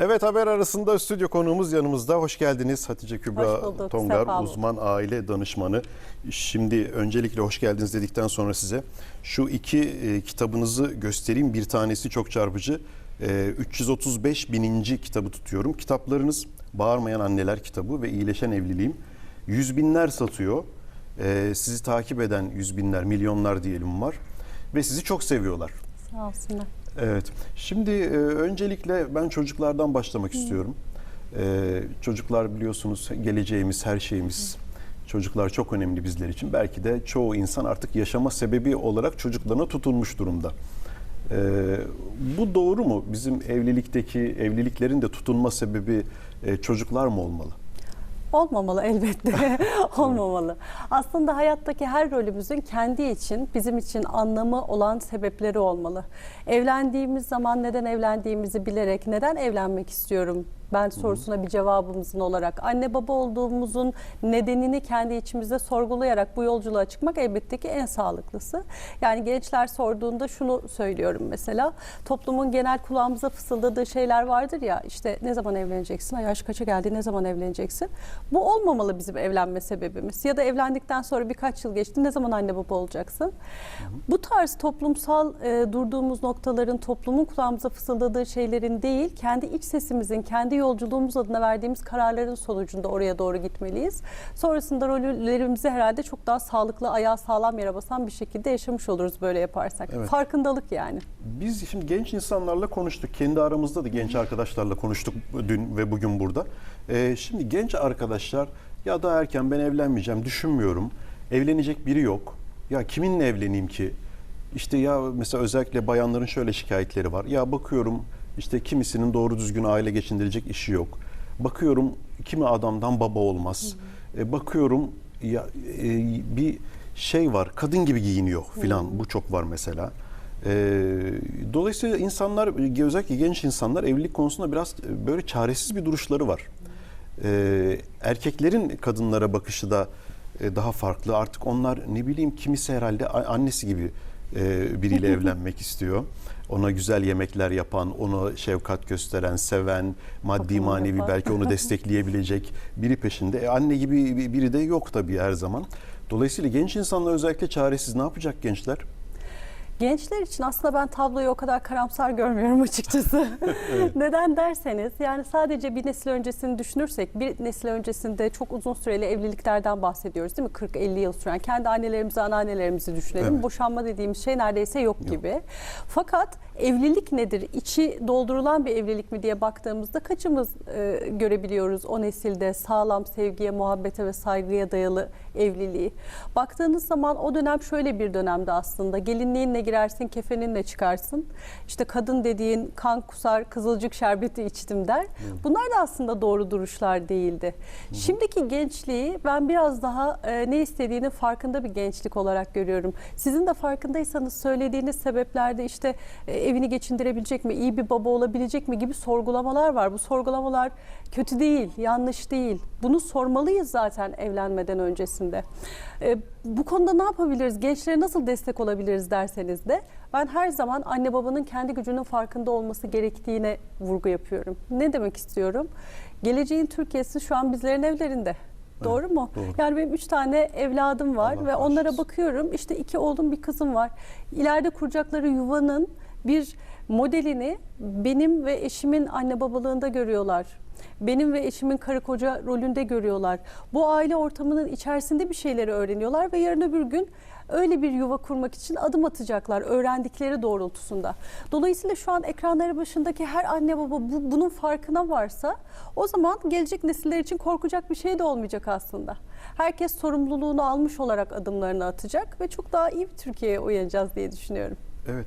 Evet haber arasında stüdyo konuğumuz yanımızda. Hoş geldiniz Hatice Kübra Hoş bulduk, Tongar, uzman aile danışmanı. Şimdi öncelikle hoş geldiniz dedikten sonra size şu iki e, kitabınızı göstereyim. Bir tanesi çok çarpıcı. E, 335 bininci kitabı tutuyorum. Kitaplarınız Bağırmayan Anneler kitabı ve İyileşen Evliliğim. Yüz binler satıyor. E, sizi takip eden yüz binler, milyonlar diyelim var. Ve sizi çok seviyorlar. Sağ olsunlar. Evet. Şimdi e, öncelikle ben çocuklardan başlamak istiyorum. E, çocuklar biliyorsunuz geleceğimiz, her şeyimiz. Çocuklar çok önemli bizler için. Belki de çoğu insan artık yaşama sebebi olarak çocuklarına tutunmuş durumda. E, bu doğru mu? Bizim evlilikteki evliliklerin de tutunma sebebi e, çocuklar mı olmalı? Olmamalı elbette. Olmamalı. Aslında hayattaki her rolümüzün kendi için, bizim için anlamı olan sebepleri olmalı. Evlendiğimiz zaman neden evlendiğimizi bilerek, neden evlenmek istiyorum ben sorusuna bir cevabımızın olarak anne baba olduğumuzun nedenini kendi içimizde sorgulayarak bu yolculuğa çıkmak elbette ki en sağlıklısı. Yani gençler sorduğunda şunu söylüyorum mesela toplumun genel kulağımıza fısıldadığı şeyler vardır ya işte ne zaman evleneceksin, Ay, yaş kaça geldi ne zaman evleneceksin. Bu olmamalı bizim evlenme sebebimiz ya da evlendikten sonra birkaç yıl geçti ne zaman anne baba olacaksın. Bu tarz toplumsal e, durduğumuz noktaların toplumun kulağımıza fısıldadığı şeylerin değil kendi iç sesimizin kendi yolculuğumuz adına verdiğimiz kararların sonucunda oraya doğru gitmeliyiz. Sonrasında rollerimizi herhalde çok daha sağlıklı, ayağı sağlam yere basan bir şekilde yaşamış oluruz böyle yaparsak. Evet. Farkındalık yani. Biz şimdi genç insanlarla konuştuk. Kendi aramızda da genç arkadaşlarla konuştuk dün ve bugün burada. Ee, şimdi genç arkadaşlar ya daha erken ben evlenmeyeceğim düşünmüyorum. Evlenecek biri yok. Ya kiminle evleneyim ki? İşte ya mesela özellikle bayanların şöyle şikayetleri var. Ya bakıyorum işte kimisinin doğru düzgün aile geçindirecek işi yok. Bakıyorum kimi adamdan baba olmaz. E, bakıyorum ya e, bir şey var kadın gibi giyiniyor filan bu çok var mesela. E, dolayısıyla insanlar özellikle genç insanlar evlilik konusunda biraz böyle çaresiz bir duruşları var. E, erkeklerin kadınlara bakışı da e, daha farklı. Artık onlar ne bileyim kimisi herhalde annesi gibi e, biriyle evlenmek istiyor. Ona güzel yemekler yapan, ona şefkat gösteren, seven, maddi manevi belki onu destekleyebilecek biri peşinde. E, anne gibi bir- biri de yok tabii her zaman. Dolayısıyla genç insanlar özellikle çaresiz. Ne yapacak gençler? Gençler için aslında ben tabloyu o kadar karamsar görmüyorum açıkçası. Neden derseniz yani sadece bir nesil öncesini düşünürsek bir nesil öncesinde çok uzun süreli evliliklerden bahsediyoruz değil mi? 40-50 yıl süren kendi annelerimizi anneannelerimizi düşünelim. Evet. Boşanma dediğimiz şey neredeyse yok, gibi. Fakat evlilik nedir? İçi doldurulan bir evlilik mi diye baktığımızda kaçımız e, görebiliyoruz o nesilde sağlam sevgiye, muhabbete ve saygıya dayalı evliliği. Baktığınız zaman o dönem şöyle bir dönemde aslında. Gelinliğinle girersin, kefeninle çıkarsın. İşte kadın dediğin kan kusar, kızılcık şerbeti içtim der. Bunlar da aslında doğru duruşlar değildi. Şimdiki gençliği ben biraz daha e, ne istediğinin farkında bir gençlik olarak görüyorum. Sizin de farkındaysanız söylediğiniz sebeplerde işte e, evini geçindirebilecek mi, iyi bir baba olabilecek mi gibi sorgulamalar var. Bu sorgulamalar kötü değil, yanlış değil. Bunu sormalıyız zaten evlenmeden öncesinde. E, bu konuda ne yapabiliriz? Gençlere nasıl destek olabiliriz derseniz de ben her zaman anne babanın kendi gücünün farkında olması gerektiğine vurgu yapıyorum. Ne demek istiyorum? Geleceğin Türkiye'si şu an bizlerin evlerinde. Doğru mu? doğru. Yani benim üç tane evladım var Allah ve onlara bağışlasın. bakıyorum. İşte iki oğlum bir kızım var. İleride kuracakları yuvanın bir modelini benim ve eşimin anne babalığında görüyorlar. Benim ve eşimin karı koca rolünde görüyorlar. Bu aile ortamının içerisinde bir şeyleri öğreniyorlar ve yarın öbür gün öyle bir yuva kurmak için adım atacaklar öğrendikleri doğrultusunda. Dolayısıyla şu an ekranları başındaki her anne baba bu, bunun farkına varsa o zaman gelecek nesiller için korkacak bir şey de olmayacak aslında. Herkes sorumluluğunu almış olarak adımlarını atacak ve çok daha iyi bir Türkiye'ye uyanacağız diye düşünüyorum. Evet.